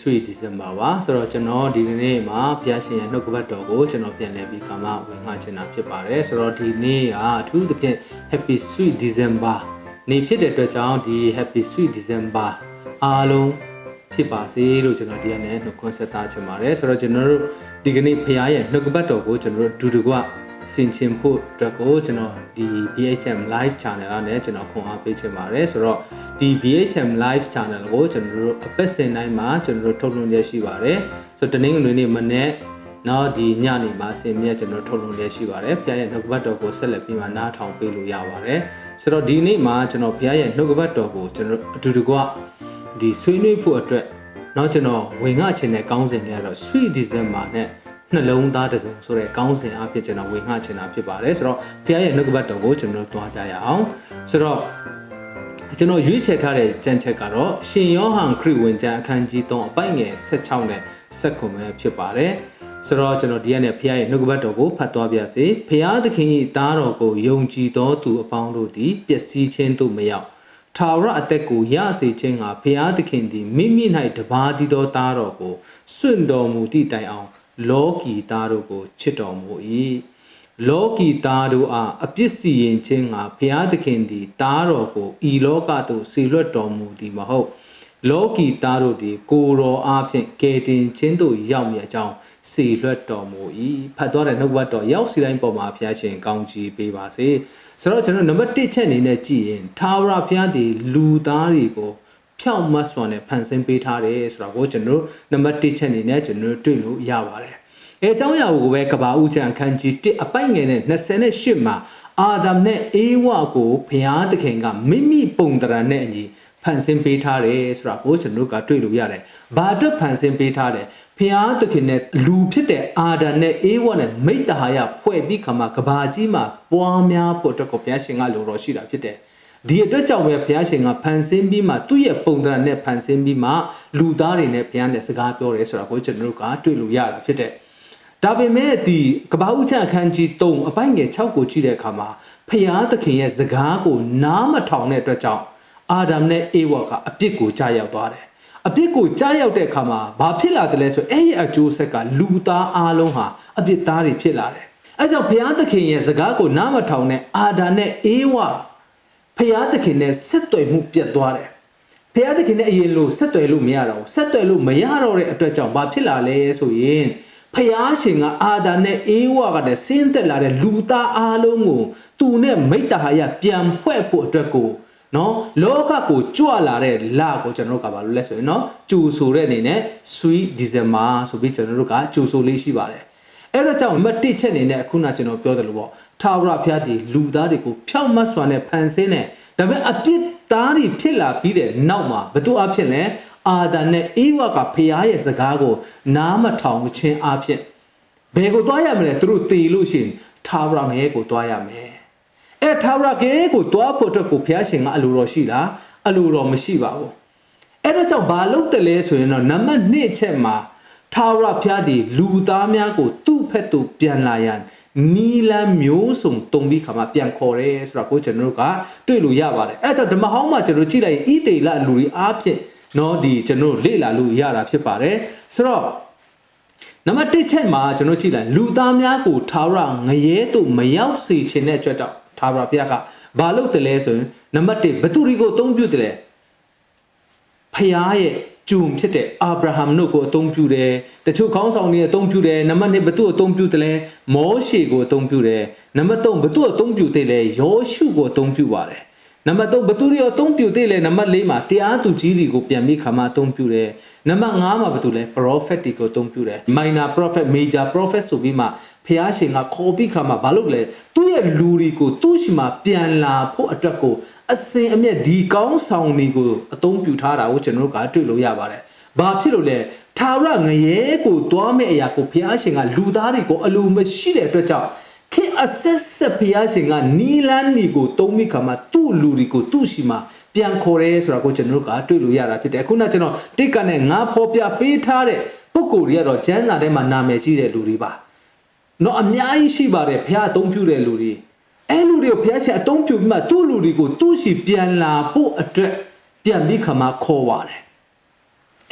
happy sweet december ပါဆိုတော့ကျွန်တော်ဒီနေ့မှာဘုရားရှင်ရဲ့နှုတ်ကပတ်တော်ကိုကျွန်တော်ပြန်လည်ပြီးခါမှဝင်ငှချင်တာဖြစ်ပါတယ်ဆိုတော့ဒီနေ့ကအထူးသဖြင့် happy sweet december နေ့ဖြစ်တဲ့အတွက်ကြောင့်ဒီ happy sweet december အားလုံးဖြစ်ပါစေလို့ကျွန်တော်ဒီကနေ့နှုတ်ခွန်းဆက်တာချင်ပါတယ်ဆိုတော့ကျွန်တော်တို့ဒီကနေ့ဘုရားရဲ့နှုတ်ကပတ်တော်ကိုကျွန်တော်တို့ဒူတကွ ဆင်ခြင်ဖို့အတွက်ကိုကျွန်တော်ဒီ BHM live channel ကနေကျွန်တော်ခွန်အားပေးချင်ပါတယ်ဆိုတော့ဒီ BHM live channel ကိုကျွန်တော်တို့အပတ်စဉ်တိုင်းမှာကျွန်တော်တို့ထုတ်လွှင့်ရရှိပါတယ်ဆိုတော့တနင်္ဂနွေနေ့မနေ့နော်ဒီညနေမှာဆင်မြတ်ကျွန်တော်ထုတ်လွှင့်ရရှိပါတယ်ဘုရားရဲ့နှုတ်ကပတ်တော်ကိုဆက်လက်ပြီးမှနားထောင်ပေးလို့ရပါတယ်ဆိုတော့ဒီနေ့မှာကျွန်တော်ဘုရားရဲ့နှုတ်ကပတ်တော်ကိုကျွန်တော်အတူတကွဒီဆွေးနွေးဖို့အတွက်เนาะကျွန်တော်ဝင်ငှချင်တဲ့ကောင်းစဉ်တွေကတော့ Sweet December နဲ့ နှလုံးသားတစ်စုံဆိုတဲ့ကောင်းစဉ်အဖြစ်ကျွန်တော်ဝင်ငှချင်တာဖြစ်ပါတယ်ဆိုတော့ဘုရားရဲ့နှုတ်ကပတ်တော်ကိုကျွန်တော်တို့တွားကြရအောင်ဆိုတော့ကျွန်တော်ရွေးချယ်ထားတဲ့ကြံချက်ကတော့ရှင်ယောဟန်ခရစ်ဝင်ကျမ်းအခန်းကြီး3အပိုင်ငယ်16နဲ့19ပဲဖြစ်ပါတယ်ဆိုတော့ကျွန်တော်ဒီကနေ့ဘုရားရဲ့နှုတ်ကပတ်တော်ကိုဖတ်သွားပြစေဘုရားသခင်၏သားတော်ကိုယုံကြည်သောသူအပေါင်းတို့သည်ပျက်စီးခြင်းသို့မရောက်ထာဝရအသက်ကိုရစေခြင်းကဘုရားသခင်သည်မိမိ၌တပါးတည်သောသားတော်ကိုစွန့်တော်မူသည့်တိုင်အောင် လောကီသားတို့ကိုချစ်တော်မူ၏လောကီသားတို့အားအပြစ်စီရင်ခြင်းကဘုရားသခင်သည်သားတော်ကိုဤလောကသို့ဆေလွတ်တော်မူသည်မဟုတ်လောကီသားတို့သည် ကိုယ်တော်အားဖြင့်ကယ်တင်ခြင်းသို့ရောက်မည်အကြောင်းစေလွတ်တော်မူ၏ဖတ်သွားတဲ့နှုတ်ဘတ်တော်ရောက်စီတိုင်းပေါ်မှာဘုရားရှင်ကောင်းချီးပေးပါစေဆိုတော့ကျွန်တော်နံပါတ်1ချက်အနေနဲ့ကြည့်ရင်သာဝရဘုရားသည်လူသားတွေကို ဖြောင့်မတ်စွာနဲ့ဖန်ဆင်းပေးထားတယ်ဆိုတာကိုကျွန်တော်နံပါတ်1ချက်အနေနဲ့ကျွန်တော်တွေ့လို့ရပါတယ်အဲအကြောင်းအရာကိုပဲကဘာဦးချံအခန်းကြီး1အပိုက်ငယ်နဲ့28မှာအာဒမ်နဲ့အေဝါကိုဘုရားသခင်ကမိမိပုံတရံနဲ့အညီဖန်ဆင်းပေးထားတယ်ဆိုတာကိုကျွန်တော်ကတွေ့လို့ရတယ်။ဘာအတွက်ဖန်ဆင်းပေးထားတယ်။ဘုရားသခင်နဲ့လူဖြစ်တဲ့အာဒံနဲ့အေဝါနဲ့မိတ္တဟာယဖွဲ့ပြီးခါမှကဘာကြီးမှာပွားများဖို့အတွက်ကိုဘုရားရှင်ကလိုတော်ရှိတာဖြစ်တယ်။ ဒီအတွက်ကြောင့်ပဲဘုရားရှင်ကဖန်ဆင်းပြီးမှသူ့ရဲ့ပုံသဏ္ဍာန်နဲ့ဖန်ဆင်းပြီးမှလူသားတွေနဲ့ဘုရားနဲ့စကားပြောတယ်ဆိုတာကိုကျွန်တော်တို့ကတွေ့လို့ရတာဖြစ်တယ်။ဒါပေမဲ့ဒီကဘာဦးချအခန်းကြီး3အပိုင်းငယ်6ကိုကြည့်တဲ့အခါမှာဖျားသခင်ရဲ့စကားကိုနားမထောင်တဲ့အတွက်ကြောင့်အာဒမ်နဲ့အေဝါကအပြစ်ကိုကြားရောက်သွားတယ်။အပြစ်ကိုကြားရောက်တဲ့အခါမှာဘာဖြစ်လာတယ်လဲဆိုအဲ့ဒီအကျိုးဆက်ကလူသားအလုံးဟာအပြစ်သားတွေဖြစ်လာတယ်။အဲကြောင့်ဘုရားသခင်ရဲ့စကားကိုနားမထောင်တဲ့အာဒမ်နဲ့အေဝါ ဖျားသခင်နဲ့ဆက်သွယ်မှုပြတ်သွားတယ်။ဖျားသခင်နဲ့အရင်လိုဆက်သွယ်လို့မရတော့ဘူး။ဆက်သွယ်လို့မရတော့တဲ့အတွက်ကြောင့်ဘာဖြစ်လာလဲဆိုရင်ဖျားရှင်ကအာဒါနဲ့အေးဝါကတည်းဆင်းသက်လာတဲ့လူသားအားလုံးကိုသူနဲ့မိတ္တဟာယပြန်ဖွဲ့ဖို့အတွက်ကိုနော်လောကကိုကြွလာတဲ့လကိုကျွန်တော်တို့ကဘာလို့လဲဆိုရင်နော်ကြိုဆိုတဲ့အနေနဲ့ sweet december ဆိုပြီးကျွန်တော်တို့ကကြိုဆိုလေးရှိပါတယ် အဲ့တော့ကြောင့်မတ်တစ်ချက်အနေနဲ့အခုနကျွန်တော်ပြောတယ်လို့ပေါ့ထာဝရဘုရားဒီလူသားတွေကိုဖြောင့်မတ်စွာနဲ့ဖန်ဆင်းတဲ့ဒါပေမဲ့အပြစ်သားတွေဖြစ်လာပြီးတဲ့နောက်မှာဘသူအဖြစ်လဲအာဒါနဲ့အေဝါကဖျားရဲ့စကားကို နားမထောင်ခြင်းအဖြစ်ဘယ်ကိုသွားရမလဲသူတို့တည်လို့ရှိရင်ထာဝရငရဲကိုသွားရမယ်အဲထာဝရငရဲကိုသွားဖို့အတွက်ကိုဖျားရှင်ကအလိုတော်ရှိလားအလိုတော်မရှိပါဘူးအဲ့တော့ကြောင့်ဘာလုပ်တယ်လဲဆိုရင်တော့နံပါတ်1ချက်မှာ ထာဝရဘုရားသည်လူသားများကို သူ့ဖက်သို့ပြန်လာရန်နီလန်မျိုးစုံတုံပြီးခါမှပြန်ခေါ်တယ်ဆိုတော့ကိုကျွန်တော်တို့ကတွေ့လို့ရပါတယ်အဲဒါကြောင့်ဓမ္မဟောင်းမှာကျွန်တော်ကြည့်လိုက်ရင်ဣသေလလူတွေအားဖြင့်နော်ဒီကျွန်တော်လေ့လာလို့ရတာဖြစ်ပါတယ်ဆိုတော့နံပါတ်1ချက်မှာကျွန်တော်ကြည့်လိုက်လူသားများကိုထာဝရငရဲသို့မရောက်စေခြင်းတဲ့အတွက်တော့ထာဝရဘုရားကဘာလုပ်တယ်လဲဆိုရင်နံပါတ်1ဘသူတွေကိုအသုံးပြုတယ်လဲဖျားရဲ့ ဂျုံဖြစ်တဲ့အာဗြဟံတို့ကိုအသုံးပြုတယ်တချို့ခေါင်းဆောင်တွေအသုံးပြုတယ်နံပါတ်2ဘသူ့အသုံးပြုတယ်လဲမောရှေကိုအသုံးပြုတယ်နံပါတ်3ဘသူ့အသုံးပြုတယ်လဲယောရှုကိုအသုံးပြုပါတယ်နံပါတ်3ဘသူတွေအသုံးပြုသေးလဲနံပါတ်4မှာတရားသူကြီးတွေကိုပြန်ပြီးခါမှအသုံးပြုတယ်နံပါတ်5မှာဘသူလဲ prophet တွေကိုအသုံးပြုတယ် minor prophet major prophet ဆိုပြီးမှဖျားရှင်ကခေါ်ပြီးခါမှဘာလုပ်လဲသူ့ရဲ့လူတွေကိုသူ့ရှိမှပြန်လာဖို့အတွက်ကို အစင်အမျက်ဒီကောင်းဆောင်တွေကိုအသုံးပြုထားတာကိုကျွန်တော်တို့ကတွေ့လို့ရပါတယ်ဘာဖြစ်လို့လဲထာဝရငရဲကိုတွားမဲ့အရာကိုဘုရားရှင်ကလူသားတွေကိုအလိုမရှိတဲ့အတွက်ကြောင့်ခေအဆက်ဆက်ဘုရားရှင်ကနီလန်းနီကိုတုံးမိခါမှာသူ့လူတွေကိုသူ့ရှိမှာပြန်ခေါ်ရဲဆိုတာကိုကျွန်တော်တို့ကတွေ့လို့ရတာဖြစ်တယ်အခုနကကျွန်တော်တိတ်ကနဲ့ငါဖော်ပြပေးထားတဲ့ပုဂ္ဂိုလ်တွေကတော့ကျမ်းစာထဲမှာနာမည်ကြီးတဲ့လူတွေပါနော်အများကြီးရှိပါတယ်ဘုရားအသုံးပြုတဲ့လူတွေ အဲ့လူတွေကိုဘုရားရှင်အတုံးပြုပြီးမှသူ့လူတွေကိုသူ့စီပြန်လာဖို့အတွက်ပြန်ပြီးခမခေါ်ပါတယ်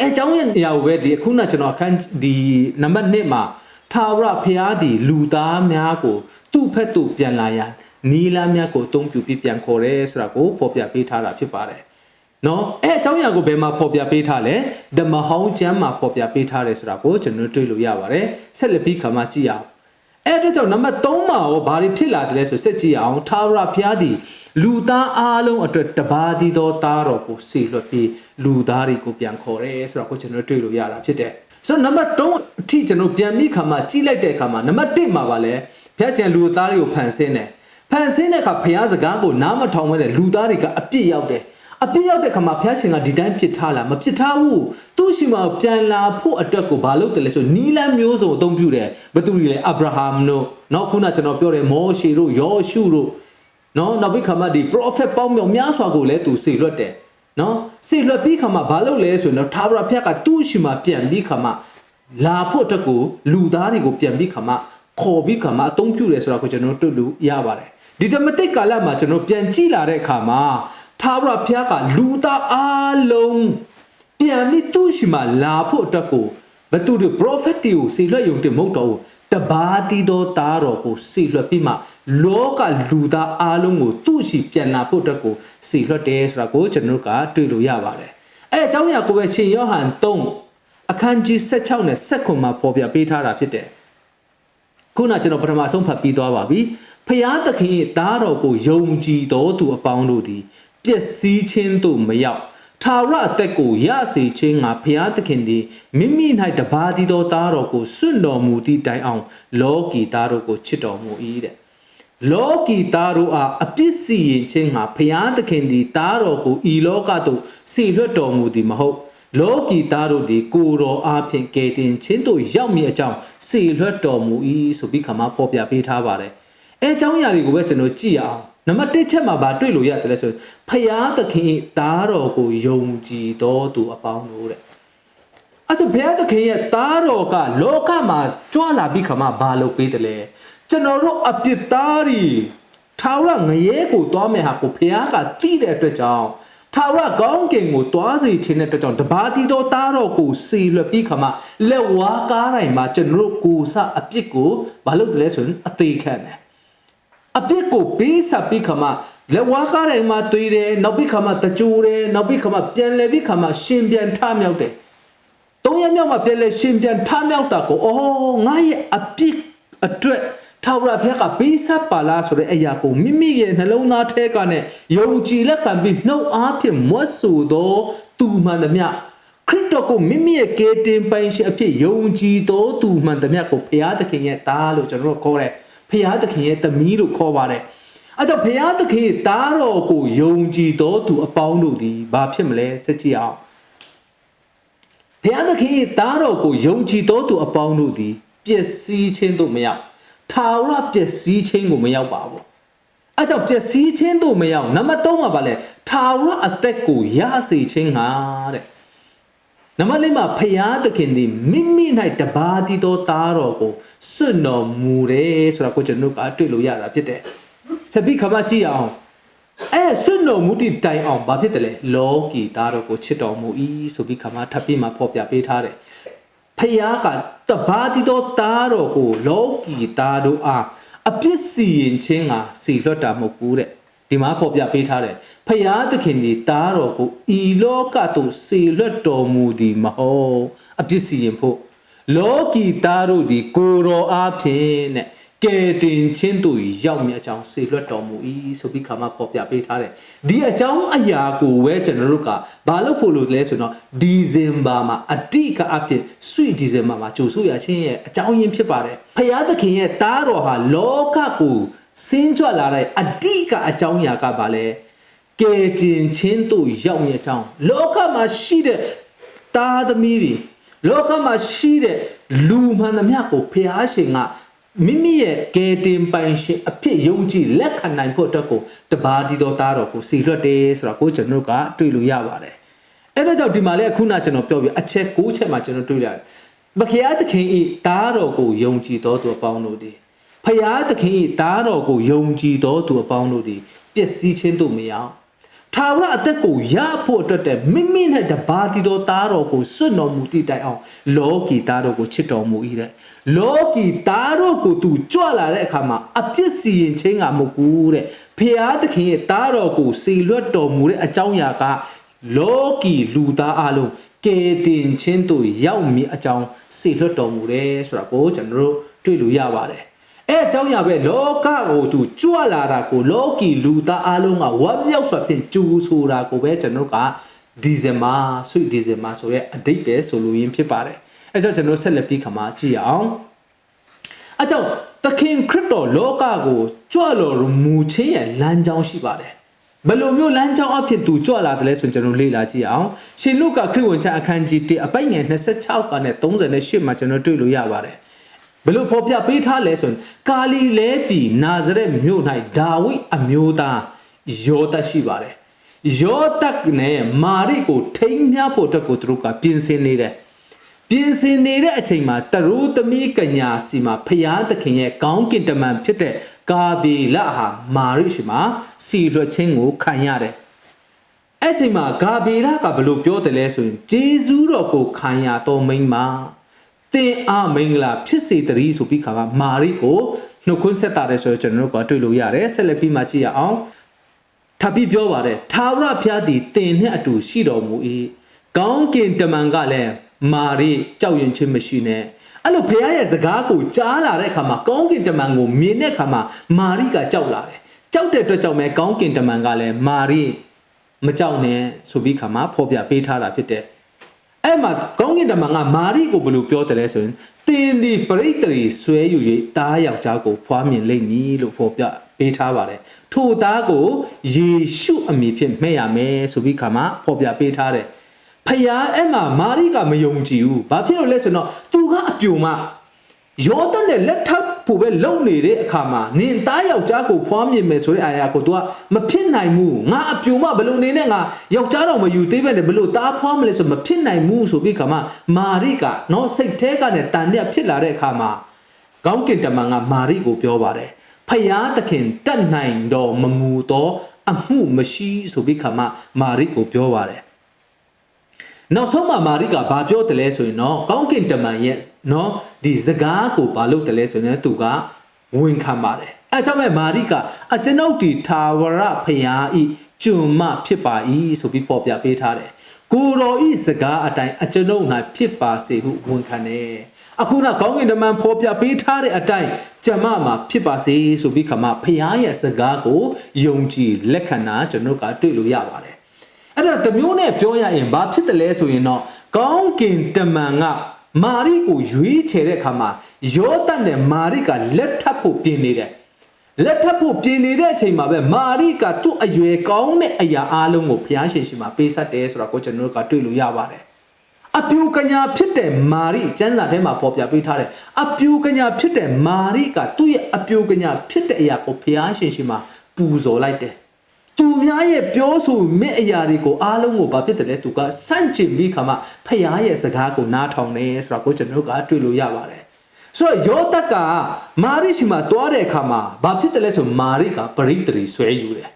အဲအကြောင်းရဲ့နေရာကိုပဲဒီအခုနကျွန်တော်အခန်းဒီနံပါတ်1မှာသာဝရဘုရားဒီလူသားများကိုသူ့ဖက်သို့ပြန်လာရန်နီလာများကိုအသုံးပြုပြီးပြန်ခေါ်တယ်ဆိုတာကိုဖော်ပြပေးထားတာဖြစ်ပါတယ်နော်အဲအကြောင်းအရာကိုဘယ်မှာဖော်ပြပေးထားလဲဓမ္မဟောင်းကျမ်းမှာဖော်ပြပေးထားတယ်ဆိုတာကိုကျွန်တော်တွေ့လို့ရပါတယ်ဆက်လက်ပြီးခါမှကြည့်အောင် အဲ့အတွက်ကြောင့်နံပါတ်3မှာရောဘာတွေဖြစ်လာတယ်လဲဆိုစက်ကြည့်အောင်သာဝရဘုရားသည်လူသားအားလုံးအတွက်တပါးဒီသောသားတော်ကိုစေလွှတ်ပြီးလူသားတွေကိုပြန်ခေါ်တယ်ဆိုတော့ကိုကျွန်တော်တွေ့လို့ရတာဖြစ်တယ်ဆိုတော့နံပါတ်3အထိကျွန်တော်ပြန်ပြီးခါမှကြည့်လိုက်တဲ့ခါမှာနံပါတ်1မှာပါလဲဘုရားရှင်လူသားတွေကိုဖန်ဆင်းတယ်ဖန်ဆင်းတဲ့အခါဘုရားစကားကိုနားမထောင်မဲ့လူသားတွေကအပြစ်ရောက်တယ် အပြစ်ရောက်တဲ့ခါမှာဘုရားရှင်ကဒီတိုင်းပြစ်ထားလားမပြစ်ထားဘူးသူ့ရှိမှပြန်လာဖို့အတွက်ကိုဘာလုပ်တယ်လဲဆိုနီလန်းမျိုးစုံအသုံးပြုတယ်ဘသူတွေလဲအာဗြဟမ်တို့နောက်ခုနကျွန်တော်ပြောတယ်မောရှေတို့ယောရှုတို့နော်နောက်ပြီးခါမှဒီ prophet ပေါင်းမြောက်များစွာကိုလည်းသူစေလွတ်တယ်နော်စေလွတ်ပြီးခါမှဘာလုပ်လဲဆိုတော့သာဗရာဖျက်ကသူ့ရှိမှပြန်ပြီးခါမှလာဖို့အတွက်ကိုလူသားတွေကိုပြန်ပြီးခါမှခေါ်ပြီးခါမှအသုံးပြုတယ်ဆိုတော့ကိုကျွန်တော်တို့တွေ့လို့ရပါတယ်ဒီတမတိတ်ကာလမှာကျွန်တော်ပြန်ကြည့်လာတဲ့အခါမှာ သာဗရာဖျက်ကလူသားအားလုံးပြန်ပြီးသူ့ရှိမှလာဖို့အတွက်ကိုဘသူတွေ prophet တွေကိုစေလွတ်ယုံတင်မဟုတ်တော့ဘူးတဘာတီတော်သားတော်ကိုစေလွတ်ပြီးမှလောကလူသားအားလုံးကိုသူ့ရှိပြန်လာဖို့အတွက်ကိုစေလွတ်တယ်ဆိုတာကိုကျွန်တော်တို့ကတွေ့လို့ရပါတယ်အဲအကြောင်းအရာကိုပဲရှင်ယောဟန်3အခန်းကြီး16နဲ့19မှာပေါ်ပြပေးထားတာဖြစ်တယ်ခုနကျွန်တော်ပထမဆုံးဖတ်ပြီးသွားပါပြီဖျားသခင်၏သားတော်ကိုယုံကြည်တော်သူအပေါင်းတို့သည်ပျ က်စီးခြင်းသို့မရောက်ထာဝရအသက်ကိုရစေခြင်းငါဖျားသခင်သည်မိမိ၌တပါးတည်သောသားတော်ကိုစွန့်တော်မူသည့်တိုင်အောင် လောကီသားတော်ကိုချစ်တော်မူ၏တဲ့လောကီသားတို့အားအပြစ်စီရင်ခြင်းငါဖျားသခင်သည်သားတော်ကိုဤလောကသို့ဆေလွတ်တော်မူသည်မဟုတ်လောကီသားတို့သည်ကိုယ်တော်အားဖြင့်ကယ်တင်ခြင်းတို့ရောက်မည်အကြောင်းစေလွတ်တော်မူ၏ဆိုပြီးခါမှပေါ်ပြပေးထားပါတယ်အဲအကြောင်းအရာတွေကိုပဲကျွန်တော်ကြည့်ရအောင် နံပါတ်1ချက်မှာဗာတွေ့လို့ရတယ်လဲဆိုဖယားသခင်သားတော်ကိုယုံကြည်တော်သူအပေါင်းတို့တဲ့အဲ့ဆိုဘုရားသခင်ရဲ့သားတော်ကလောကမှာကြွလာပြီးခါမှဘာလုပ်ပေးတယ်လဲကျွန်တော်တို့အပြစ်သားတွေထာဝရငရဲကိုတွားမယ်ဟာကိုဘုရားကသိတဲ့အတွက်ကြောင့်ထာဝရကောင်းကင်ကိုတွားစေခြင်းတဲ့အတွက်ကြောင့်တပါးတီတော်သားတော်ကိုစီလွတ်ပြီးခါမှလက်ဝါးကားတိုင်းမှာကျွန်တော်တို့ကိုစအပြစ်ကိုဘာလုပ်တယ်လဲဆိုရင်အသေးခံတယ် အပြစ်ကိုပေးဆက်ပြီးခါမှလက်ဝါးကားတိုင်းမှာသွေးတယ်နောက်ပြီးခါမှတကြိုးတယ်နောက်ပြီးခါမှပြန်လဲပြီးခါမှရှင်ပြန်ထမြောက်တယ်သုံးရမြောက်မှာပြန်လဲရှင်ပြန်ထမြောက်တာကိုအော်ငါရဲ့အပြစ်အတွက်ထာဝရဘုရားကပေးဆက်ပါလားဆိုတဲ့အရာကိုမိမိရဲ့နှလုံးသားထဲကနဲ့ယုံကြည်လက်ခံပြီးနှုတ်အားဖြင့်မွတ်ဆိုသောသူမှန်သမျှခရစ်တော်ကိုမိမိရဲ့ကယ်တင်ပိုင်ရှင်အဖြစ်ယုံကြည်သောသူမှန်သမျှကိုဘုရားသခင်ရဲ့သားလို့ကျွန်တော်တို့ခေါ်တယ် ဘုရားသခင်ရဲ့သမီးလို့ခေါ်ပါတယ်အဲကြောင့်ဘုရားသခင်ရဲ့သားတော်ကိုယုံကြည်သောသူအပေါင်းတို့သည်ဘာဖြစ်မလဲစကြည့်အောင်ဘုရားသခင်ရဲ့သားတော်ကိုယုံကြည်သောသူအပေါင်းတို့သည်ပျက်စီးခြင်းတို့မရောက်ထာဝရပျက်စီးခြင်းကိုမရောက်ပါဘူးအဲကြောင့်ပျက်စီးခြင်းတို့မရောက်နံပါတ်3မှာပါလဲထာဝရအသက်ကိုရစေခြင်းဟာတဲ့ နံပါတ်4မှာဖျားသခင်သည်မိမိ၌တပါးတည်သောသားတော်ကိုစွန့်တော်မူတယ်ဆိုတာကိုကျွန်တော်ကတွေ့လို့ရတာဖြစ်တယ်စပိခမကြည့်အောင်အဲစွန့်တော်မူသည့်တိုင်အောင်ဘာဖြစ်တယ်လဲလောကီသားတော်ကိုချစ်တော်မူ၏ဆိုပြီးခမထပ်ပြီးမှဖော်ပြပေးထားတယ်ဖျားကတပါးတည်သောသားတော်ကိုလောကီသားတို့အားအပြစ်စီရင်ခြင်းကစီလွတ်တာမဟုတ်ဘူးတဲ့ ဒီမှာဖော်ပြပေးထားတယ်ဖျားသခင်ဒီသားတော်ကိုဤလောကသို့စေလွတ်တော်မူသည်မဟုတ်အပြစ်စီရင်ဖို့လောကီသားတို့ဒီကိုတော်အားဖြင့်တဲ့ကယ်တင်ခြင်းတို့ရောက်မြတ်အကြောင်းစေလွတ်တော်မူ၏ဆိုပြီးခါမှဖော်ပြပေးထားတယ်ဒီအကြောင်းအရာကိုပဲကျွန်တော်တို့ကဘာလို့ဖို့လို့လဲဆိုတော့ဒီဇင်ဘာမှာအတိကအဖြစ် sweet ဒီဇင်ဘာမှာကြိုဆိုရခြင်းရဲ့အကြောင်းရင်းဖြစ်ပါတယ်ဖျားသခင်ရဲ့သားတော်ဟာလောကကို စင်းကြွလာတဲ့အတိကအကြောင်းအရာကဘာလဲကယ်တင်ခြင်းတို့ရောက်မြတ်အကြောင်းလောကမှာရှိတဲ့သားသမီးတွေလောကမှာရှိတဲ့လူမှန်သမျှကိုဖျားရှင်ကမိမိရဲ့ကယ်တင်ပိုင်ရှင်အဖြစ်ယုံကြည်လက်ခံနိုင်ဖို့အတွက်ကိုတပါးတီတော်သားတော်ကိုစီလွတ်တယ်ဆိုတာကိုကျွန်တော်ကတွေ့လို့ရပါတယ်အဲ့တော့ကြောင့်ဒီမှာလည်းအခုနကျွန်တော်ပြောပြအချက်၉ချက်မှာကျွန်တော်တွေ့ရတယ်ဘခရားသခင်ဤသားတော်ကိုယုံကြည်တော်သူအပေါင်းတို့သည် ဖယားသခင်ဤသားတော်ကိုယုံကြည်တော်သူအပေါင်းတို့သည်ပျက်စီးခြင်းတို့မရောက်ဖထာဝရအသက်ကိုရဖို့အတွက်တည်းမိမိနဲ့တပါးတီတော်သားတော်ကိုစွန့်တော်မူတည်တိုင်အောင်လောကီသားတော်ကိုချစ်တော်မူ၏တဲ့လောကီသားတော်ကိုသူကြွလာတဲ့အခါမှာအပြစ်စီရင်ခြင်းကမဟုတ်ဘူးတဲ့ဖျားသခင်ရဲ့သားတော်ကိုစီလွတ်တော်မူတဲ့အကြောင်းအရာကလောကီလူသားအလုံးကယ်တင်ခြင်းတို့ရောက်မည်အကြောင်းစီလွတ်တော်မူတယ်ဆိုတာကိုကျွန်တော်တို့တွေ့လို့ရပါတယ် အဲအကြောင်းအရာပဲလောကကိုသူကြွလာတာကိုလောကီလူသားအလုံးကဝမ်းမြောက်စွာဖြင့်ကြူဆိုတာကိုပဲကျွန်တော်တို့ကဒီဇင်ဘာဆွေဒီဇင်ဘာဆိုရဲအတိတ်ပဲဆိုလိုရင်းဖြစ်ပါတယ်အဲကြောင့်ကျွန်တော်ဆက်လက်ပြီးခါမှကြည့်အောင်အဲကြောင့်သခင်ခရစ်တော်လောကကိုကြွတော်မူခြင်းရဲ့လမ်းကြောင်းရှိပါတယ်ဘယ်လိုမျိုးလမ်းကြောင်းအဖြစ်သူကြွလာတယ်လဲဆိုရင်ကျွန်တော်လေ့လာကြည့်အောင်ရှင်လုကာခရစ်ဝင်ချအခန်းကြီး1အပိုက်ငယ်26ကနေ38မှာကျွန်တော်တွေ့လို့ရပါတယ် ဘယ်လိုဖော်ပြပေးထားလဲဆိုရင်ကာလီလဲပြည်နာဇရက်မြို့၌ဒါဝိအမျိုးသားယောသရှိပါတယ်ယောသနဲ့မာရိကိုထိန်းမြဖို့အတွက်ကိုသူတို့ကပြင်ဆင်နေတယ်ပြင်ဆင်နေတဲ့အချိန်မှာတရိုးသမီးကညာစီမှာဖျားသခင်ရဲ့ကောင်းကင်တမန်ဖြစ်တဲ့ကာဘီလဟာမာရိရှိမှာစီလွှတ်ခြင်းကိုခံရတယ်အဲ့ချိန်မှာဂါဘေလကဘလို့ပြောတယ်လဲဆိုရင်ဂျေဇူးတော်ကိုခံရတော်မိန်းမ တင်အားမင်္ဂလာဖြစ်စေတည်းဆိုပြီးခါကမာရိကိုနှုတ်ခွန်းဆက်တာတယ်ဆိုတော့ကျွန်တော်တို့ကတွေ့လို့ရတယ်ဆက်လက်ပြီးမှကြည့်ရအောင်ထပ်ပြီးပြောပါတယ်သာဝရဖျားသည်တင်နဲ့အတူရှိတော်မူ၏ကောင်းကင်တမန်ကလည်းမာရိကြောက်ရွံ့ခြင်းမရှိနဲ့အဲ့လိုဖခင်ရဲ့စကားကိုကြားလာတဲ့အခါမှာကောင်းကင်တမန်ကိုမြင်တဲ့အခါမှာမာရိကကြောက်လာတယ်ကြောက်တဲ့အတွက်ကြောင့်ပဲကောင်းကင်တမန်ကလည်းမာရိမကြောက်နဲ့ဆိုပြီးခါမှာဖော်ပြပေးထားတာဖြစ်တယ် အဲ့မှာကောင်းကင်တမန်ကမာရိကိုဘယ်လိုပြောတယ်လဲဆိုရင်တင်းဒီပရိတ္တိဆွဲယူ၍တားယောက်ျားကိုဖွားမြင်လိမ့်မည်လို့ဖော်ပြပေးထားပါတယ်ထိုသားကိုယေရှုအမည်ဖြင့်မှဲ့ရမယ်ဆိုပြီးခါမှာဖော်ပြပေးထားတယ်ဖယားအဲ့မှာမာရိကမယုံကြည်ဘူးဘာဖြစ်လို့လဲဆိုတော့သူကအပြိုမယောသနဲ့လက်ထပ် ဖို့ပဲလုံနေတဲ့အခါမှာနင်သားယောက်ျားကိုဖွားမြင်မယ်ဆိုတဲ့အာယာကို तू ကမဖြစ်နိုင်ဘူးငါအပြိုမဘယ်လိုနေနဲ့ငါယောက်ျားတော်မယူသေးပဲနဲ့ဘယ်လိုသားဖွားမလဲဆိုမဖြစ်နိုင်ဘူးဆိုပြီးခါမှာမာရိကနော်စိတ်แท้ကနဲ့တန်တဲ့ဖြစ်လာတဲ့အခါမှာကောင်းကင်တမန်ကမာရိကိုပြောပါတယ်ဖယားသခင်တတ်နိုင်တော်မမူသောအမှုမရှိဆိုပြီးခါမှာမာရိကိုပြောပါတယ် နောက်ဆုံးမှာမာရိကဘာပြောတယ်လဲဆိုရင်တော့ကောင်းကင်တမန်ရဲ့နော်ဒီစကားကိုဘာလုပ်တယ်လဲဆိုရင်သူကဝန်ခံပါတယ်အဲကြောင့်မဲ့မာရိကအကျွန်ုပ်ဒီသာဝရဖျားဤကျွန်မဖြစ်ပါ၏ဆိုပြီးပေါ်ပြပေးထားတယ်ကိုတော်ဤစကားအတိုင်းအကျွန်ုပ်၌ဖြစ်ပါစေဟုဝန်ခံတယ်အခုနကောင်းကင်တမန်ဖော်ပြပေးထားတဲ့အတိုင်းကျမမှာဖြစ်ပါစေဆိုပြီးခမဖျားရဲ့စကားကိုယုံကြည်လက်ခံတာကျွန်တော်ကတွေ့လို့ရပါတယ် အဲ့တော့တမျိုးနဲ့ပြောရရင်ဘာဖြစ်တယ်လဲဆိုရင်တော့ကောင်းကင်တမန်ကမာရိကိုရွေးချယ်တဲ့အခါမှာယောသတ်နဲ့မာရိကလက်ထပ်ဖို့ပြင်နေတယ်လက်ထပ်ဖို့ပြင်နေတဲ့အချိန်မှာပဲမာရိကသူ့အရွယ်ကောင်းတဲ့အရာအလုံးကိုဘုရားရှင်ရှင်မှာပေးဆက်တယ်ဆိုတာကိုကျွန်တော်တို့ကတွေ့လို့ရပါတယ်အပြူကညာဖြစ်တဲ့မာရိကျမ်းစာထဲမှာပေါ်ပြပေးထားတယ်အပြူကညာဖြစ်တဲ့မာရိကသူ့ရဲ့အပြူကညာဖြစ်တဲ့အရာကိုဘုရားရှင်ရှင်မှာပူဇော်လိုက်တယ် သူများရဲ့ပြောဆိုမဲ့အရာတွေကိုအားလုံးကိုဘာဖြစ်တယ်လဲသူကစန့်ကျင်ပြီးခါမှဖခင်ရဲ့စကားကိုနားထောင်တယ်ဆိုတာကိုကျွန်တော်တို့ကတွေ့လို့ရပါတယ်ဆိုတော့ယောသက်ကမာရိရှိမှတွားတဲ့အခါမှာဘာဖြစ်တယ်လဲဆိုမာရိကပရိတ္တိဆွဲယူတယ်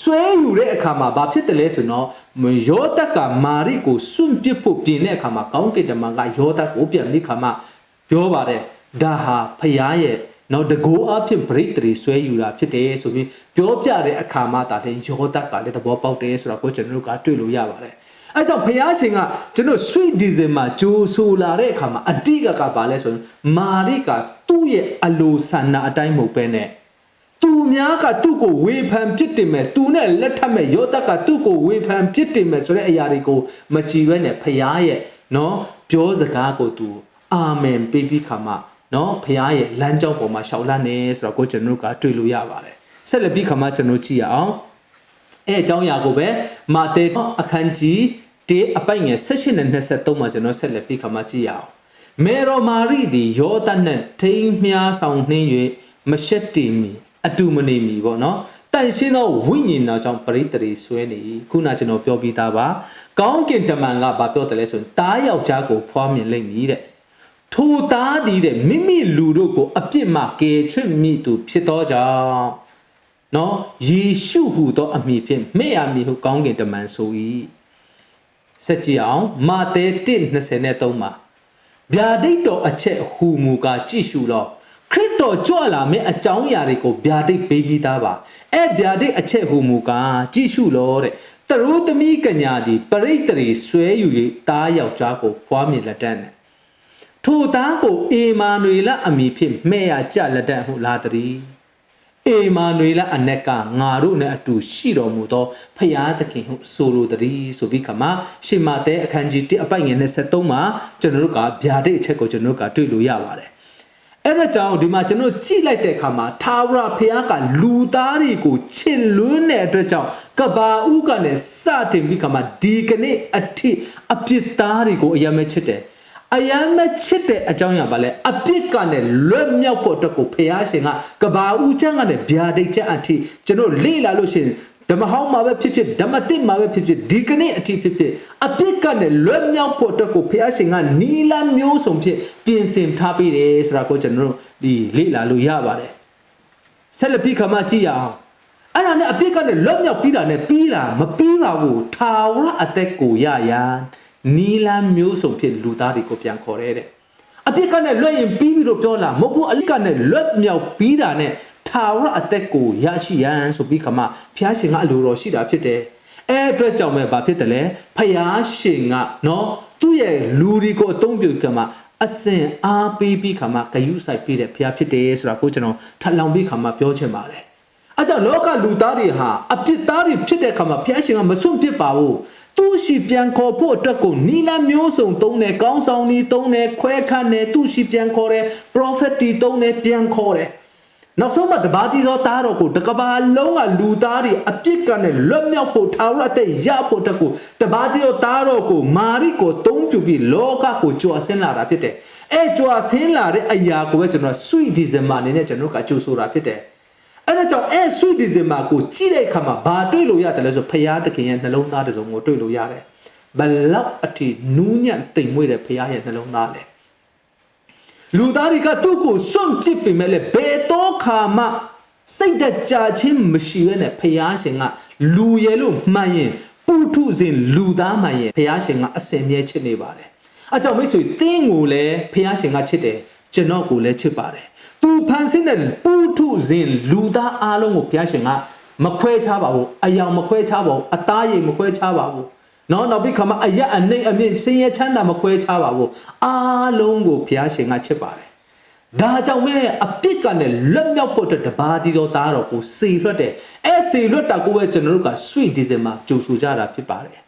ဆွဲယူတဲ့အခါမှာဘာဖြစ်တယ်လဲဆိုတော့ယောသက်ကမာရိကိုစွန့်ပစ်ဖို့ပြင်တဲ့အခါမှာကောင်းကင်တမန်ကယောသက်ကိုပြန်ပြီးခါမှပြောပါတယ်ဒါဟာဖခင်ရဲ့ နော်တကိုးအဖြစ်ဗရိတ်တရီဆွဲယူတာဖြစ်တယ်ဆိုပြီးပြောပြတဲ့အခါမှာဒါလည်းယောသက်ကလည်းသဘောပေါက်တယ်ဆိုတာကိုကျွန်တော်တို့ကတွေ့လို့ရပါတယ်အဲကြောင့်ဘုရားရှင်ကကျွန်တော် sweet diesel မှာဂျိုးဆိုလာတဲ့အခါမှာအတိကကပါလဲဆိုရင်မာရိကသူ့ရဲ့အလိုဆန္ဒအတိုင်းမဟုတ်ပဲနဲ့သူများကသူ့ကိုဝေဖန်ဖြစ်တင်မဲ့သူနဲ့လက်ထပ်မဲ့ယောသက်ကသူ့ကိုဝေဖန်ဖြစ်တင်မဲ့ဆိုတဲ့အရာတွေကိုမကြည်ဘဲနဲ့ဘုရားရဲ့နော်ပြောစကားကိုသူအာမင်ပေးပြီးခါမှ နော်ဖရားရဲ့လမ်းကြောင်းပေါ်မှာရှောက်လန်းနေဆိုတော့ကိုကျွန်တော်တို့ကတွေ့လို့ရပါတယ်ဆက်လက်ပြီးခါမှကျွန်တော်ကြည့်ရအောင်အဲအကြောင်းအရာကိုပဲမာသေအခန်းကြီးတေးအပိုက်ငယ်16နဲ့23မှာကျွန်တော်ဆက်လက်ပြီးခါမှကြည့်ရအောင်မေရောမာရိသည်ယောသနှင့်ထိန်းမြားဆောင်နှင်း၍မရှက်တီမီအတူမနေမီပေါ့နော်တန်ရှင်းသောဝိညာဉ်တော်ကြောင့်ပရိတ္တိဆွဲနေခုနကျွန်တော်ပြောပြီးသားပါကောင်းကင်တမန်ကဘာပြောတယ်လဲဆိုရင်တားယောက်ျားကိုဖွားမြင်လိမ့်မည်တဲ့ ထိုသားသည်တဲ့မိမိလူတို့ကိုအပြစ်မှကယ်ချွတ်မိသူဖြစ်သောကြောင့်နော်ယေရှုဟူသောအမည်ဖြင့်မဲ့ရမည်ဟုကောင်းကင်တမန်ဆို၏ဆက်ကြည့်အောင်မာသဲ1:23မှာဗျာဒိတ်တော်အချက်ဟူမူကာကြည့်ရှုလော့ခရစ်တော်ကြွလာမယ့်အကြောင်းအရာတွေကိုဗျာဒိတ်ပေးပြီးသားပါအဲ့ဗျာဒိတ်အချက်ဟူမူကာကြည့်ရှုလော့တဲ့တရိုးသမီးကညာသည်ပရိတ်တရီဆွဲယူ၍တားယောက်ျားကိုဖွားမြင်လက်တတ်တယ် ထိုသားကိုအေမာနွေလအမည်ဖြင့်မှဲ့ရကြလက်တတ်ဟုလာတည်းအေမာနွေလအနက်ကငါတို့နဲ့အတူရှိတော်မူသောဖရာသခင်ဟုဆိုလိုတည်းဆိုပြီးခါမှာရှေမာတဲအခန်းကြီး1အပိုင်ငယ်23မှာကျွန်တော်တို့ကဗျာဒိတ်အချက်ကိုကျွန်တော်တို့ကတွေ့လို့ရပါတယ်အဲ့ဒါကြောင့်ဒီမှာကျွန်တော်ကြည့်လိုက်တဲ့အခါမှာသာဝရဖခင်ကလူသားတွေကိုချစ်လွန်းတဲ့အတွက်ကြောင့်ကဘာဥကနဲ့စတင်ပြီးခါမှာဒီကနေ့အထိအပြစ်သားတွေကိုအယမ်းမဲ့ချစ်တယ် အယမ်းမဲ့ချစ်တဲ့အကြောင်းအရာပါလဲအပြစ်ကနဲ့လွတ်မြောက်ဖို့အတွက်ကိုဖခင်ရှင်ကကဘာဥချမ်းကနဲ့ဗျာဒိတ်ချက်အထိကျွန်တော်လေ့လာလို့ရှိရင်ဓမ္မဟောင်းမှာပဲဖြစ်ဖြစ်ဓမ္မတစ်မှာပဲဖြစ်ဖြစ်ဒီကနေ့အထိဖြစ်ဖြစ်အပြစ်ကနဲ့လွတ်မြောက်ဖို့အတွက်ကိုဖခင်ရှင်ကနီလာမျိုးစုံဖြစ်ပြင်ဆင်ထားပေးတယ်ဆိုတာကိုကျွန်တော်တို့ဒီလေ့လာလို့ရပါတယ်ဆက်လက်ပြီးခါမှကြည့်ရအောင်အဲ့ဒါနဲ့အပြစ်ကနဲ့လွတ်မြောက်ပြီးတာနဲ့ပြီးတာမပြီးပါဘူးထာဝရအသက်ကိုရရန် နီလာမျိုးစုံဖြစ်လူသားတွေကိုပြန်ခေါ်ရဲတဲ့အပြစ်ကနဲ့လွတ်ရင်ပြီးပြီလို့ပြောလာမဟုတ်ဘူးအလစ်ကနဲ့လွတ်မြောက်ပြီးတာနဲ့ထာဝရအသက်ကိုရရှိရန်ဆိုပြီးခါမှဖျားရှင်ကအလိုတော်ရှိတာဖြစ်တယ်အဲ့အတွက်ကြောင့်ပဲဘာဖြစ်တယ်လဲဖျားရှင်ကနော်သူ့ရဲ့လူတွေကိုအသုံးပြုကမှအစင်အားပေးပြီးခါမှဂယုစိုက်ပေးတဲ့ဖျားဖြစ်တယ်ဆိုတာကိုကျွန်တော်ထပ်လောင်ပြီးခါမှပြောချင်ပါတယ်အဲကြောင့်လောကလူသားတွေဟာအပြစ်သားတွေဖြစ်တဲ့ခါမှာဘုရားရှင်ကမစွန့်ပစ်ပါဘူးသူရှိပြန်ခေါ်ဖို့အတွက်ကိုနီလာမျိုးစုံသုံးတယ်ကောင်းဆောင်ကြီးသုံးတယ်ခွဲခန့်တယ်သူရှိပြန်ခေါ်တယ် prophet တီသုံးတယ်ပြန်ခေါ်တယ်နောက်ဆုံးမှတပါးတီသောသားတော်ကိုတကဘာလုံးကလူသားတွေအပြစ်ကနဲ့လွတ်မြောက်ဖို့ထာဝရအသက်ရဖို့အတွက်ကိုတပါးတီသောသားတော်ကိုမာရိကိုသုံးပြပြီးလောကကိုကြွဆင်းလာတာဖြစ်တယ်အဲကြွဆင်းလာတဲ့အရာကိုပဲကျွန်တော် sweet december အနေနဲ့ကျွန်တော်ကကြိုဆိုတာဖြစ်တယ် အဲ့ဒါကြောင့်အဲ sweet december ကိုကြည့်တဲ့အခါမှာဘာတွေ့လို့ရတယ်လဲဆိုဖရာသခင်ရဲ့နှလုံးသားတစ်စုံကိုတွေ့လို့ရတယ်ဘလောက်အထိနူးညံ့တိမ်မွေ့တဲ့ဖရာရဲ့နှလုံးသားလဲလူသားတွေကသူ့ကိုစွန့်ပစ်ပေမဲ့လည်းဘယ်တော့ခါမှစိတ်တကြချင်းမရှိရနဲ့ဖရာရှင်ကလူရဲလို့မှန်ရင်ပုထုဇဉ်လူသားမှန်ရင်ဖရာရှင်ကအစင်မြဲချစ်နေပါတယ်အကြောင်းမိတ်ဆွေတင်းကိုလည်းဖရာရှင်ကချစ်တယ်ကျွန်တော်ကိုလည်းချစ်ပါတယ် သူဖန်ဆင်းတဲ့ပုထုဇဉ်လူသားအားလုံးကိုဘုရားရှင်ကမခွဲခြားပါဘူးအယောင်မခွဲခြားပါဘူးအသားရည်မခွဲခြားပါဘူးနော်နောက်ပြီးခါမှအရက်အနှိမ့်အမြင့်ဆင်းရဲချမ်းသာမခွဲခြားပါဘူးအားလုံးကိုဘုရားရှင်ကချစ်ပါတယ်ဒါကြောင့်မဲ့အပြစ်ကနဲ့လက်မြောက်ဖို့အတွက်တပါးတီတော်သားတော်ကိုစေလွတ်တယ်အဲစေလွတ်တာကိုပဲကျွန်တော်တို့က sweet december ကြိုဆိုကြတာဖြစ်ပါတယ်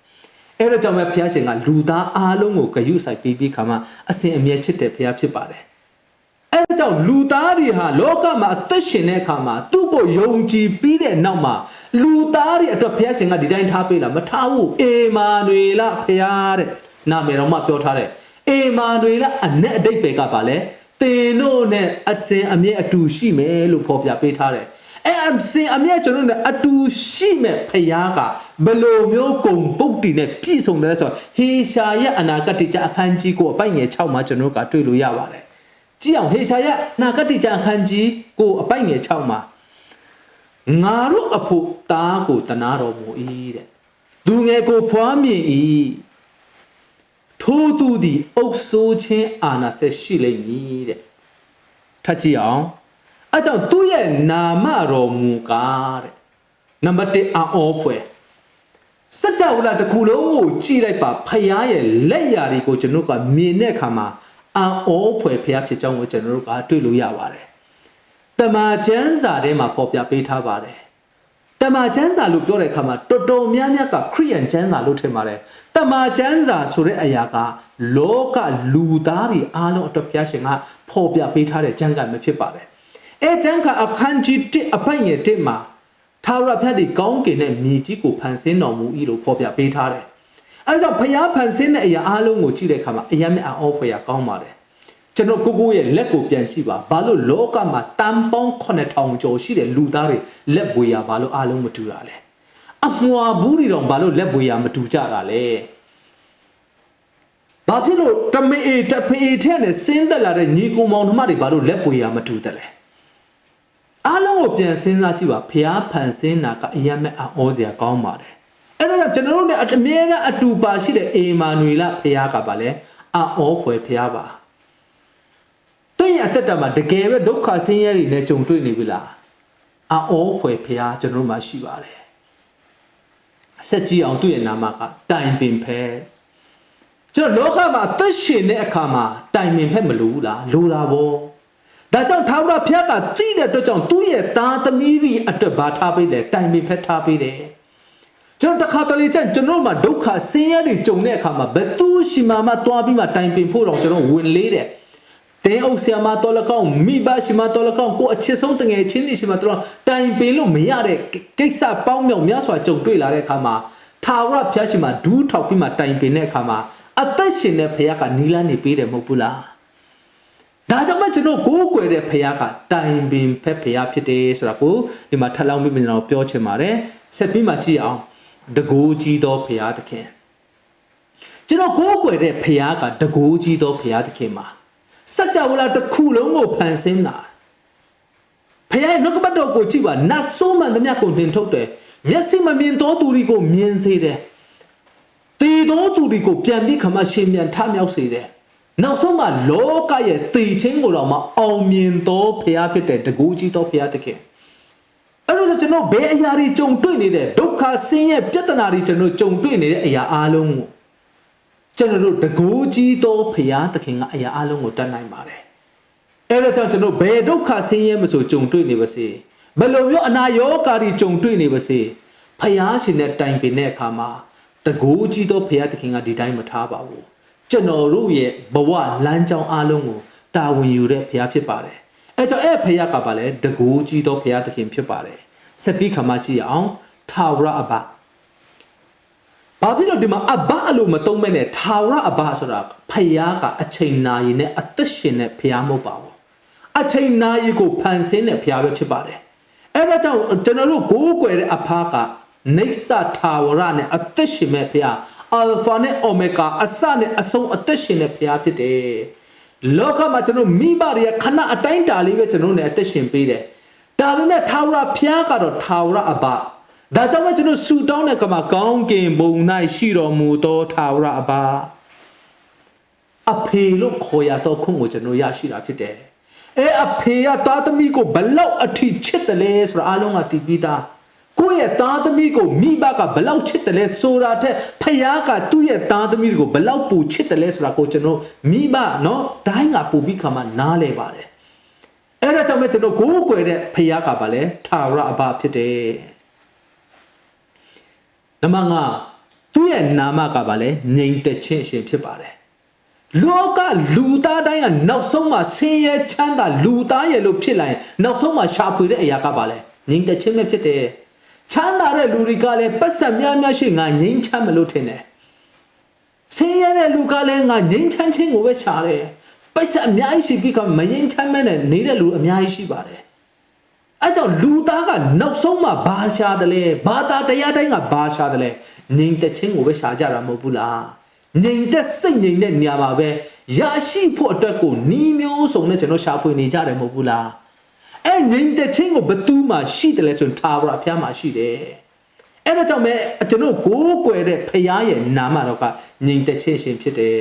အဲ့ဒါကြောင့်ပဲဘုရားရှင်ကလူသားအားလုံးကိုဂရုစိုက်ပြီးပြီးခါမှအစဉ်အမြဲချစ်တဲ့ဘုရားဖြစ်ပါတယ် အဲဒါကြောင့်လူသားတွေဟာလောကမှာအသက်ရှင်တဲ့အခါမှာသူ့ကိုယုံကြည်ပြီးတဲ့နောက်မှာလူသားတွေအတွက်ဘုရားရှင်ကဒီတိုင်းထားပေးလားမထားဘူးအေမာနွေလဘုရားတဲ့နာမည်တော်မှပြောထားတယ်အေမာနွေလအ내အတိတ်ပဲကပါလဲတင်တို့နဲ့အစင်အမြဲအတူရှိမယ်လို့ဖော်ပြပေးထားတယ်အဲအစင်အမြဲကျွန်တော်တို့အတူရှိမဲ့ဖရားကဘယ်လိုမျိုးဂုံပုတ်တီနဲ့ပြည့်စုံတယ်လဲဆိုတော့ဟေရှာရဲ့အနာဂတ်တိကျအခန်းကြီးကိုအပိုက်ငယ်6မှာကျွန်တော်တို့ကတွေ့လို့ရပါတယ် ကြည့်အောင်ဟေရှာရဲ့အနာဂတ်တိကျအခန်းကြီးကိုအပိုက်ငယ်6မှာငါတို့အဖို့သားကိုတနာတော်မူ၏တဲ့သူငယ်ကိုဖွားမြင်၏ထိုးသူသည်အုပ်ဆိုးခြင်းအာနာဆက်ရှိလိမ့်မည်တဲ့ထပ်ကြည့်အောင်အဲကြောင့်သူ့ရဲ့နာမတော်မူကားတဲ့နံပါတ်1အောဖွယ်စัจ java လာတစ်ခုလုံးကိုကြည့်လိုက်ပါဖယားရဲ့လက်ရာတွေကိုကျွန်တော်ကမြင်တဲ့အခါမှာ အောဖွယ်ဖယားဖြစ်ကြောင်းကိုကျွန်တော်တို့ကတွေ့လို့ရပါတယ်တမန်ကျမ်းစာထဲမှာပေါ်ပြပေးထားပါတယ်တမန်ကျမ်းစာလို့ပြောတဲ့အခါမှာတော်တော်များများကခရိယန်ကျမ်းစာလို့ထင်ပါတယ်တမန်ကျမ်းစာဆိုတဲ့အရာကလောကလူသားတွေအားလုံးအတွက်ဘုရားရှင်ကဖော်ပြပေးထားတဲ့ကျမ်းဂန်ပဲဖြစ်ပါတယ်အဲကျမ်းဂန်အခန်းကြီး1အပိုင်ငယ်1မှာထာဝရဘုရားဒီကောင်းကင်နဲ့မြေကြီးကိုဖန်ဆင်းတော်မူ၏လို့ဖော်ပြပေးထားတယ် အဲဒါကြောင့်ဘုရားဖန်ဆင်းတဲ့အရာအားလုံးကိုကြည့်တဲ့အခါမှာအယမ်းမဲ့အောဖွယ်ရကောင်းပါတယ်ကျွန်တော်ကိုကိုရဲ့လက်ကိုပြန်ကြည့်ပါဘာလို့လောကမှာတန်ပေါင်း9000ကျော်ရှိတဲ့လူသားတွေလက်ပွေရဘာလို့အားလုံးမတူတာလဲအမွာဘူးတွေတော့ဘာလို့လက်ပွေရမတူကြတာလဲဘာဖြစ်လို့တမေအေတဖေအေထဲနဲ့ဆင်းသက်လာတဲ့ညီကိုမောင်နှမတွေဘာလို့လက်ပွေရမတူတယ်လဲအားလုံးကိုပြန်စဉ်းစားကြည့်ပါဖျားဖန်ဆင်းတာကအယံမဲ့အောစရာကောင်းပါတယ် အဲ့တော့ကျွန်တော်တို့လည်းအမြဲတမ်းအတူပါရှိတဲ့အေမာနွေလဖျားကပါလေအောဖွယ်ဖျားပါတွင်ရအသက်တာမှာတကယ်ပဲဒုက္ခဆင်းရဲတွေနဲ့ကြုံတွေ့နေပြီလားအောဖွယ်ဖျားကျွန်တော်တို့မှာရှိပါတယ်ဆက်ကြည့်အောင်သူ့ရဲ့နာမကတိုင်ပင်ဖဲကျွန်တော်လောကမှာအသက်ရှင်တဲ့အခါမှာတိုင်ပင်ဖက်မလို့လားလိုတာဗောဒါကြောင့်ထာဝရဘုရားကသိတဲ့အတွက်ကြောင့်သူ့ရဲ့သားသမီးတွေအတွက်ဘာထားပေးလဲတိုင်ပင်ဖက်ထားပေးတယ် ကျွန်တော်တခါတလေကျရင်ကျွန်တော်တို့မှာဒုက္ခဆင်းရဲတွေကြုံတဲ့အခါမှာဘယ်သူရှိမှမှတွားပြီးမှတိုင်ပင်ဖို့တော့ကျွန်တော်ဝင်လေးတယ်တင်းအုပ်ဆရာမတော်လကောက်မိဘရှိမတော်လကောက်ကိုအချစ်ဆုံးတငယ်ချင်းတွေရှိမတော်တိုင်ပင်လို့မရတဲ့ကိစ္စပေါင်းမြောက်များစွာကြုံတွေ့လာတဲ့အခါမှာထာဝရဘုရားရှိမှဒူးထောက်ပြီးမှတိုင်ပင်တဲ့အခါမှာအသက်ရှင်တဲ့ဘုရားကနီလန်းနေပေးတယ်မဟုတ်ဘူးလားဒါကြောင့်မှကျွန်တော်ကိုးကွယ်တဲ့ဘုရားကတိုင်ပင်ဖက်ဘုရားဖြစ်တယ်ဆိုတာကိုဒီမှာထပ်လောင်းပြီးကျွန်တော်ပြောချင်ပါတယ်ဆက်ပြီးမှကြည့်အောင် တကိုးကြီးသောဘုရားသခင်ကျွန်တော်ကိုးကွယ်တဲ့ဘုရားကတကိုးကြီးသောဘုရားသခင်မှာစัจ java လာတစ်ခုလုံးကိုဖန်ဆင်းတာဖခင်နှုတ်ကပတ်တော်ကိုကြည့်ပါနတ်ဆိုးမှန်သမျှကိုနှင်ထုတ်တယ်မျက်စိမမြင်သောသူတွေကိုမြင်စေတယ်တည်သောသူတွေကိုပြန်ပြီးခမရှင်ပြန်ထမြောက်စေတယ်နောက်ဆုံးမှာလောကရဲ့တည်ခြင်းကိုတော့မအောင်မြင်သောဖခင်ဖြစ်တဲ့တကူကြီးသောဖခင်သခင် အဲ့တော့ကျွန်တော်ဘယ်အရာတွေကြုံတွေ့နေတဲ့ဒုက္ခဆင်းရဲပြဿနာတွေကျွန်တော်ကြုံတွေ့နေတဲ့အရာအလုံးကိုကျွန်တော်တို့တကူကြီးသောဖခင်သခင်ကအရာအလုံးကိုတတ်နိုင်ပါတယ်အဲ့တော့ကြောင့်ကျွန်တော်ဘယ်ဒုက္ခဆင်းရဲမဆိုကြုံတွေ့နေပါစေဘယ်လိုမျိုးအနာရောဂါတွေကြုံတွေ့နေပါစေဖခင်ရှင်နဲ့တိုင်ပင်တဲ့အခါမှာတကူကြီးသောဖခင်သခင်ကဒီတိုင်းမထားပါဘူးကျွန်တော်တို့ရဲ့ဘဝလမ်းကြောင်းအလုံးကိုတာဝန်ယူတဲ့ဖခင်ဖြစ်ပါတယ် အဲကြောင့်အဲ့ဖခင်ကပါလဲတကူကြီးသောဖခင်သခင်ဖြစ်ပါတယ်ဆက်ပြီးခါမှကြည့်အောင်ထာဝရအဘဘာဖြစ်လို့ဒီမှာအဘအလိုမသုံးမဲ့နဲ့ထာဝရအဘဆိုတာဖခင်ကအချိန်နာရီနဲ့အသက်ရှင်တဲ့ဖခင်မဟုတ်ပါဘူးအချိန်နာရီကိုဖန်ဆင်းတဲ့ဖခင်ပဲဖြစ်ပါတယ်အဲ့ဒါကြောင့်ကျွန်တော်တို့ကိုးကွယ်တဲ့အဖားကနေဆထာဝရနဲ့အသက်ရှင်မဲ့ဖခင်အလဖာနဲ့အိုမဂါအစနဲ့အဆုံးအသက်ရှင်တဲ့ဖခင်ဖြစ်တယ် လောကမှာကျွန်တော်မိဘတွေကခဏအတိုင်းတာလေးပဲကျွန်တော်နဲ့အသက်ရှင်ပေးတယ်ဒါပေမဲ့ထာဝရဘုရားကတော့ထာဝရအဘဒါကြောင့်မို့ကျွန်တော်ဆူတောင်းတဲ့ကမှာကောင်းကင်ဘုံ၌ရှိတော်မူသောထာဝရအဘအဖေလို့ခေါ်ရတော့ခွင့်ကိုကျွန်တော်ရရှိတာဖြစ်တယ်အဲအဖေကသားသမီးကိုဘလောက်အထိချစ်တယ်လဲဆိုတာအားလုံးကသိပြီးသား ကိုယ့်ရဲ့သားသမီးကိုမိဘကဘလောက်ချစ်တယ်လဲဆိုတာထက်ဖခင်ကသူ့ရဲ့သားသမီးကိုဘလောက်ပူချစ်တယ်လဲဆိုတာကိုကျွန်တော်မိဘเนาะတိုင်းကပူပြီးခါမှနားလဲပါတယ်အဲ့ဒါကြောင့်ပဲကျွန်တော်ကိုးကွယ်တဲ့ဖခင်ကပါလဲထာဝရအဘဖြစ်တယ်နံပါတ်5သူ့ရဲ့နာမကပါလဲငြိမ်သက်ခြင်းအရှင်ဖြစ်ပါတယ်လောကလူသားတိုင်းကနောက်ဆုံးမှာဆင်းရဲချမ်းသာလူသားရဲ့လို့ဖြစ်လာရင်နောက်ဆုံးမှာရှာဖွေတဲ့အရာကပါလဲငြိမ်သက်ခြင်းပဲဖြစ်တယ် ချမ်းသာတဲ့လူတွေကလည်းပတ်စံများများရှိငါငြိမ်းချမ်းမလို့ထင်တယ်ဆင်းရဲတဲ့လူကလည်းငါငြိမ်းချမ်းခြင်းကိုပဲရှာတယ်ပတ်စံအများကြီးရှိပြီးကမငြိမ်းချမ်းမဲနဲ့နေတဲ့လူအများကြီးရှိပါတယ်အဲကြောင့်လူသားကနောက်ဆုံးမှဘာရှာတယ်လဲဘာသာတရားတိုင်းကဘာရှာတယ်လဲငြိမ်သက်ခြင်းကိုပဲရှာကြတာမဟုတ်ဘူးလားငြိမ်သက်စိတ်ငြိမ်တဲ့နေရာမှာပဲရရှိဖို့အတွက်ကိုနှီးမျိုးစုံနဲ့ကျွန်တော်ရှာဖွေနေကြတယ်မဟုတ်ဘူးလား အဲငြိမ်သက်ခြင်းကိုဘသူမှရှိတယ်လဲဆိုရင်ထာဝရဘုရားမှာရှိတယ်အဲ့ဒါကြောင့်မဲကျွန်တော်ကိုးကွယ်တဲ့ဖခင်ရဲ့နာမတော်ကငြိမ်သက်ခြင်းရှင်ဖြစ်တယ်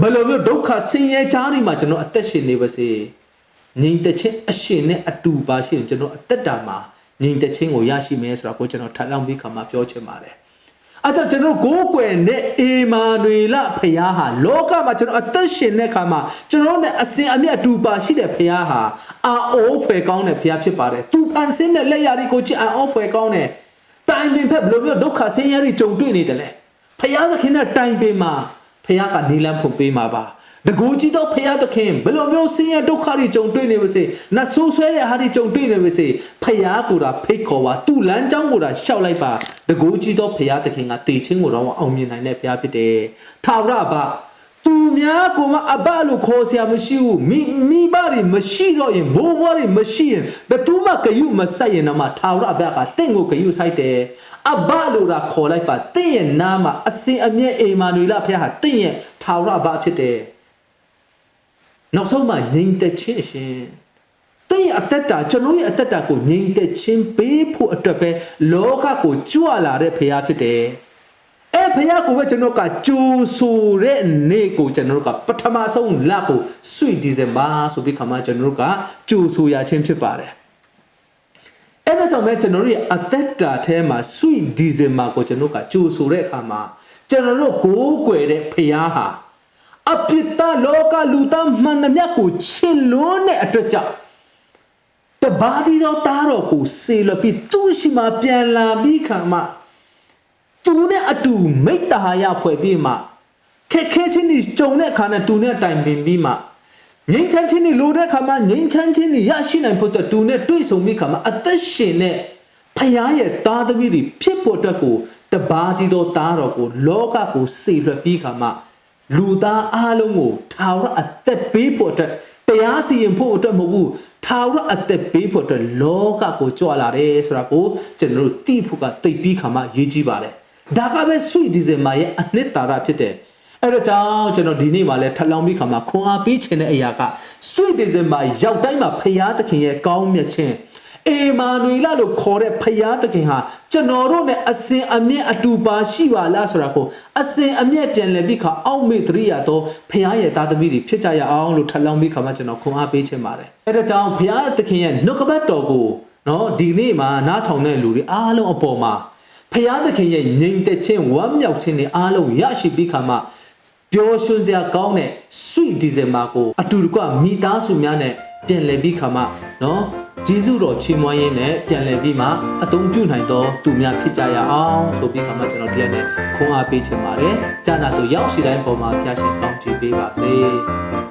ဘယ်လိုမျိုးဒုက္ခဆင်းရဲကြားတွေမှာကျွန်တော်အသက်ရှင်နေပါစေငြိမ်သက်ခြင်းအရှင်နဲ့အတူပါရှိရင်ကျွန်တော်အသက်တာမှာငြိမ်သက်ခြင်းကိုရရှိမယ်ဆိုတာကိုကျွန်တော်ထပ်လောင်းပြီးခါမှပြောချင်ပါတယ် အဲကြောင့်ကျွန်တော်ကိုးကွယ်တဲ့အေမာနွေလဖခင်ဟာလောကမှာကျွန်တော်အသက်ရှင်တဲ့ခါမှာကျွန်တော်နဲ့အစဉ်အမြတ်တူပါရှိတဲ့ဖခင်ဟာအာအိုးဖွယ်ကောင်းတဲ့ဖခင်ဖြစ်ပါတယ်။သူဖန်ဆင်းတဲ့လက်ရာတွေကိုကြည့်အာအိုးဖွယ်ကောင်းတဲ့တိုင်ပင်ဖက်ဘယ်လိုမျိုးဒုက္ခဆင်းရဲတွေကြုံတွေ့နေတယ်လဲ။ဖခင်သခင်နဲ့တိုင်ပင်မှာဖခင်ကနေလန်းဖွင့်ပေးမှာပါ။ တကူကြီးတော့ဖရာသခင်ဘယ်လိုမျိုးဆင်းရဲဒုက္ခတွေကြုံတွေ့နေပါစေနတ်ဆိုးဆွဲတဲ့ဟာတွေကြုံတွေ့နေပါစေဖရာကိုယ်တာဖိတ်ခေါ်ပါသူ့လမ်းကြောင်းကိုယ်တာရှောက်လိုက်ပါတကူကြီးတော့ဖရာသခင်ကတေချင်းကိုတော့အောင်မြင်နိုင်တဲ့ဖရာဖြစ်တယ်ထာဝရပါသူများကိုမအဘလို့ခေါ်ဆရာမရှိဘူးမိမိဘတွေမရှိတော့ရင်ဘိုးဘွားတွေမရှိရင်ဘသူမှဂယုမဆက်ရင်တော့မှထာဝရအဘကတင့်ကိုဂယုဆိုင်တယ်အဘလို့တာခေါ်လိုက်ပါတင့်ရဲ့နာမှာအစင်အမြဲအိမ်မာနွေလဖခင်ဟာတင့်ရဲ့ထာဝရအဘဖြစ်တယ် နောက်ဆုံးမှငြိမ်သက်ခြင်းအရှင်တဲ့ရဲ့အသက်တာကျွန်တော်ရဲ့အသက်တာကိုငြိမ်သက်ခြင်းပေးဖို့အတွက်ပဲလောကကိုကြွလာတဲ့ဖရားဖြစ်တယ်အဲဖရားကိုပဲကျွန်တော်ကကြိုးဆိုတဲ့နေ့ကိုကျွန်တော်ကပထမဆုံးလကို sweet december ဆိုပြီးခါမှကျွန်တော်ကကြိုးဆိုရခြင်းဖြစ်ပါတယ်အဲ့တော့ကြောင့်ပဲကျွန်တော်တို့ရဲ့အသက်တာထဲမှာ sweet december ကိုကျွန်တော်ကကြိုးဆိုတဲ့အခါမှာကျွန်တော်တို့ကိုးကွယ်တဲ့ဖရားဟာ အပြစ်သားလောကလူသားမှန်သမျှကိုချစ်လွန်းတဲ့အတွက်ကြောင့်တဘာဒီတော့တားတော့ကိုစေလပြီးသူ့ရှိမှပြန်လာပြီးခါမှသူနဲ့အတူမိတ္တဟာယဖွဲ့ပြီးမှခက်ခဲချင်းကြီးကြုံတဲ့အခါနဲ့သူနဲ့တိုင်ပင်ပြီးမှငိမ့်ချမ်းချင်းကြီးလိုတဲ့အခါမှာငိမ့်ချမ်းချင်းကြီးရရှိနိုင်ဖို့အတွက်သူနဲ့တွေ့ဆုံပြီးခါမှာအသက်ရှင်တဲ့ဖရားရဲ့သားသမီးတွေဖြစ်ဖို့အတွက်ကိုတဘာဒီတော့တားတော့ကိုလောကကိုစေလွှတ်ပြီးခါမှ လူသားအားလုံးကိုထာဝရအသက်ပေးဖို့အတွက်တရားစီရင်ဖို့အတွက်မဟုတ်ဘူးထာဝရအသက်ပေးဖို့အတွက်လောကကိုကြွလာတယ်ဆိုတာကိုကျွန်တော်တို့သိဖို့ကသိပြီးခါမှရေးကြည့်ပါတယ်ဒါကပဲ sweet december ရဲ့အနှစ်သာရဖြစ်တယ်အဲ့တော့ကြောင့်ကျွန်တော်ဒီနေ့မှလည်းထပ်လောင်းပြီးခါမှခွန်အားပေးခြင်းတဲ့အရာက sweet december ရောက်တိုင်းမှာဖရာသခင်ရဲ့ကောင်းမြတ်ခြင်း အေမာနွေလလို့ခေါ်တဲ့ဖရာသခင်ဟာကျွန်တော်တို့ ਨੇ အစဉ်အမြဲအတူပါရှိပါလားဆိုတာကိုအစဉ်အမြဲပြန်လည်ပြီးခါအောက်မေ့တရိယာတော့ဖရာရဲ့သားသမီးတွေဖြစ်ကြရအောင်လို့ထပ်လောင်းပြီးခါမှကျွန်တော်ခွန်အားပေးခြင်းပါတယ်အဲ့ဒါကြောင့်ဖရာသခင်ရဲ့နှုတ်ကပတ်တော်ကိုနော်ဒီနေ့မှာနားထောင်တဲ့လူတွေအားလုံးအပေါ်မှာဖရာသခင်ရဲ့ငြိမ်သက်ခြင်းဝမ်းမြောက်ခြင်းတွေအားလုံးရရှိပြီးခါမှပျော်ရွှင်စရာကောင်းတဲ့ sweet december ကိုအတူတကွမိသားစုများနဲ့ပြန်လည်ပြီးခါမှနော် ဂျေဇုတော်ချီးမွမ်းရင်းနဲ့ပြန်လည်ပြီးမှအသုံးပြုနိုင်သောသူများဖြစ်ကြရအောင်ဆိုပြီးခါမှကျွန်တော်ဒီရက်နဲ့ခွန်အားပေးချင်ပါတယ်။ကြာနာတို့ရောက်ရှိတိုင်းပေါ်မှာဖျားရှင်ကောင်းချီးပေးပါစေ။